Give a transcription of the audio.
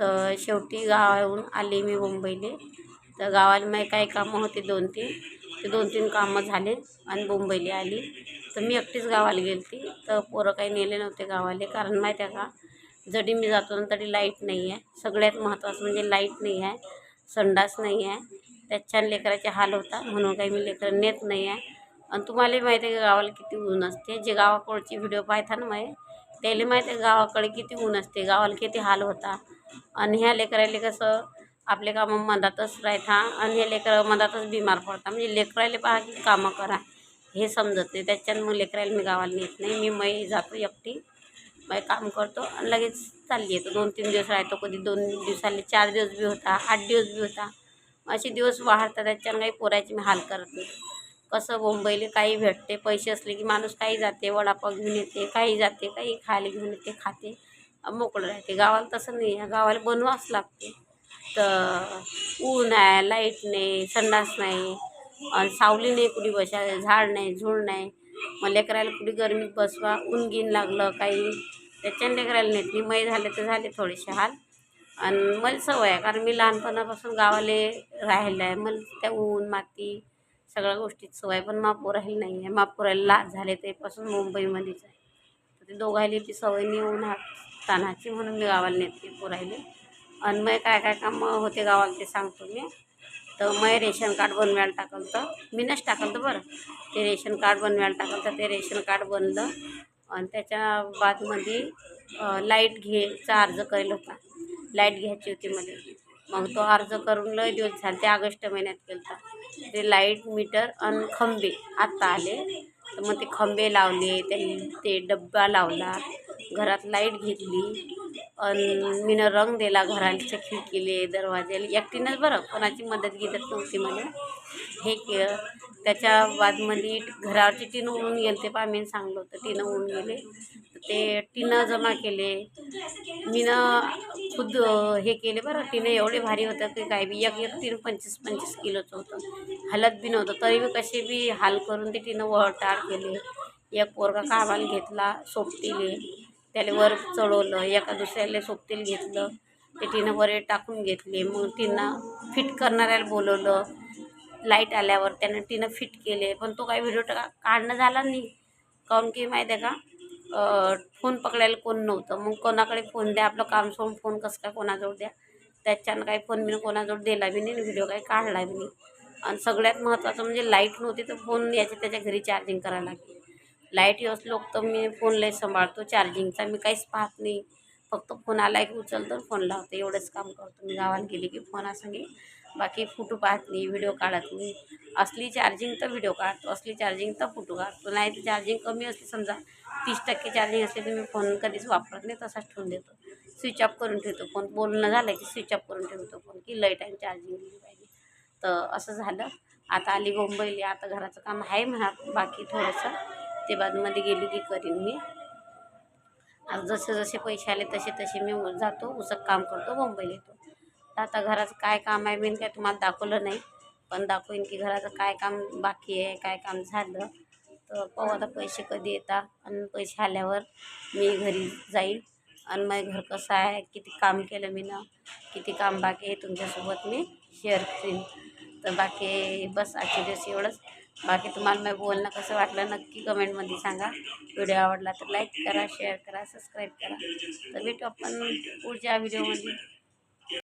तर शेवटी गावाहून आले मी मुंबईले. तर गावाला माझे काही कामं होते दोन तीन. ते दोन तीन कामं झाले आणि मुंबईला आली. तर मी एकटीच गावाला गेली होती तर पोरं काही नेले नव्हते गावाले. कारण माहीत आहे का जरी मी जातो ना तरी लाइट नाही आहे. सगळ्यात महत्त्वाचं म्हणजे लाइट नाही आहे. संडास नाही आहे. त्याच्यानं लेकराचे हाल होता. म्हणून काही मी लेकरं नेत नाही आहे. आणि तुम्हाला माहिती आहे गावाला किती ऊन असते. जे गावाकडचे व्हिडिओ पाहता ना माहे त्याला माहिती आहे गावाकडे किती ऊन असते. गावाला किती हाल होता. आणि ह्या लेकराले कसं आपले कामं मधातच राहता आणि हे लेकरं मधातच बिमार पडता. म्हणजे लेकराले पहा की कामं करा. हे समजत नाही. त्याच्यानं मग लेकराला मी गावाला नेत नाही. मी मै जातो एकटी. मै काम करतो आणि लगेच चालली येतो. दोन तीन दिवस राहतो. कधी दोन दिवसाले चार दिवस बी होता आठ दिवस बी होता. असे दिवस वाढतात. त्याच्यानं काही पोरायची मी हाल करत नाही. कसं मुंबईला काही भेटते पैसे असले की माणूस काही जाते वडापाव घेऊन येते काही जाते काही खायला घेऊन येते खाते. मोकळं राहते. गावाला तसं नाही. आहे गावाला बनवावंच लागते. तर ऊन आहे लाइट नाही संडास नाही. आणि सावली नाही कुठे बसा झाड नाही झुड नाही. मग लेकरायला कुठे गरमीत बसवा ऊन गिन लागलं काही. त्याच्यानं लेकरायला नेत नाही. मै झाले तर झाले थोडेसे हाल. आणि मला सवय आहे. कारण मी लहानपणापासून गावाला राहिलं आहे. मला त्या ऊन माती सगळ्या गोष्टीत सवय पण मापूर राहिली नाही आहे मापूर लाज झाले तेपासून मुंबईमध्येच आहे. ते दोघायले ती सवय नाही हात तानाची म्हणून मी गावाला नेते पुरायले. आणि मग काय काय कामं होते गावाला ते सांगतो मी. तर मग रेशन कार्ड बनवायला टाकलं तर मीनच टाकलं तर बरं. ते रेशन कार्ड बनवायला टाकलं तर ते रेशन कार्ड बनलं आणि त्याच्या बादमध्ये लाइट घ्यायचा अर्ज करेल होता. लाइट घ्यायची होती मध्ये मग तो अर्ज करून लय दिवस झाले ते ऑगस्ट महिन्यात केलं होता ते लाइट मीटर आणि खंबे आत्ता आले. तर मग ते खंबे लावले त्यांनी ते डब्बा लावला घरात लाइट घेतली. आणि मीनं रंग दिला घरांच्या खिडकीले दरवाजाले एकटीनंच बरं कोणाची मदत घेतात नव्हती मला हे केलं. त्याच्या बादमध्ये घरावरची टीनं उडून गेले ते पा मी सांगलं होतं टीनं उडून गेले. तर ते टीनं जमा केले. मीनं खुद हे केले बरं टीनं एवढे भारी होतं की काय बी एक एक टीनं पंचवीस पंचवीस किलोचं होतं. हलत बी नव्हतं. तरी बी कसे बी हाल करून ते टीनं वळटाळ केले. एक पोरगा कामाला घेतला सोपटीले त्याला वर चढवलं एका दुसऱ्याला सोबतील घेतलं. ते टीनं वर टाकून घेतले. मग टीनं फिट करणाऱ्याला बोलवलं. लाइट आल्यावर त्यानं टीनं फिट केले. पण तो काही व्हिडिओ टा काढणं झाला नाही. काऊन की माहीत आहे का फोन पकडायला कोण नव्हतं. मग कोणाकडे फोन द्या आपलं काम सोडून फोन कसं काय कोणाजवळ द्या. त्याच्यानं काही फोन मी कोणाजवळ दिला बी नाही व्हिडिओ काही काढला बी नाही. आणि सगळ्यात महत्त्वाचं म्हणजे लाइट नव्हती तर फोन याच्या त्याच्या घरी चार्जिंग करायला लागली. लाइट असलो तर मी फोन लय सांभाळतो. चार्जिंगचा मी काहीच पाहत नाही. फक्त फोन आला की उचलतो फोन लावतो. एवढंच काम करतो. मी गावाला गेले की फोन असंगे. बाकी फोटो पाहत नाही व्हिडिओ काढत नाही. असली चार्जिंग तर व्हिडिओ काढतो. असली चार्जिंग तर फोटो काढतो. नाही तर चार्जिंग कमी असली समजा तीस टक्के चार्जिंग असली तर मी फोन कधीच वापरत नाही तसाच ठेवून देतो. स्विच ऑफ करून ठेवतो फोन. बोलणं झालं की स्विच ऑफ करून ठेवतो फोन की लई टाईम चार्जिंग दिली पाहिजे. तर असं झालं. आता आली मुंबईला. आता घराचं काम आहे म्हणा. बाकी थोडंसं. ते गेली की करीन मी. आज जसे जसे पैसे आले तसे तसे मी जातो उसक काम करतो मुंबईला येतो. तर आता घराचं काय काम आहे मी काय तुम्हाला दाखवलं नाही पण दाखवीन की घराचं काय काम बाकी आहे काय काम झालं. तर पाहू आता पैसे कधी येतात आणि पैसे आल्यावर मी घरी जाईल आणि मग घर कसं आहे किती काम केलं मी ना किती काम बाकी आहे तुमच्यासोबत मी शेअर करीन. तर बाकी बस आजच्या दिवस एवढंच. बाकी तुम्हाला मी बोलणं कसं वाटलं नक्की कमेंटमध्ये सांगा. व्हिडिओ आवडला तर लाईक करा शेअर करा सबस्क्राईब करा. तर भेटू आपण पुढच्या व्हिडिओमध्ये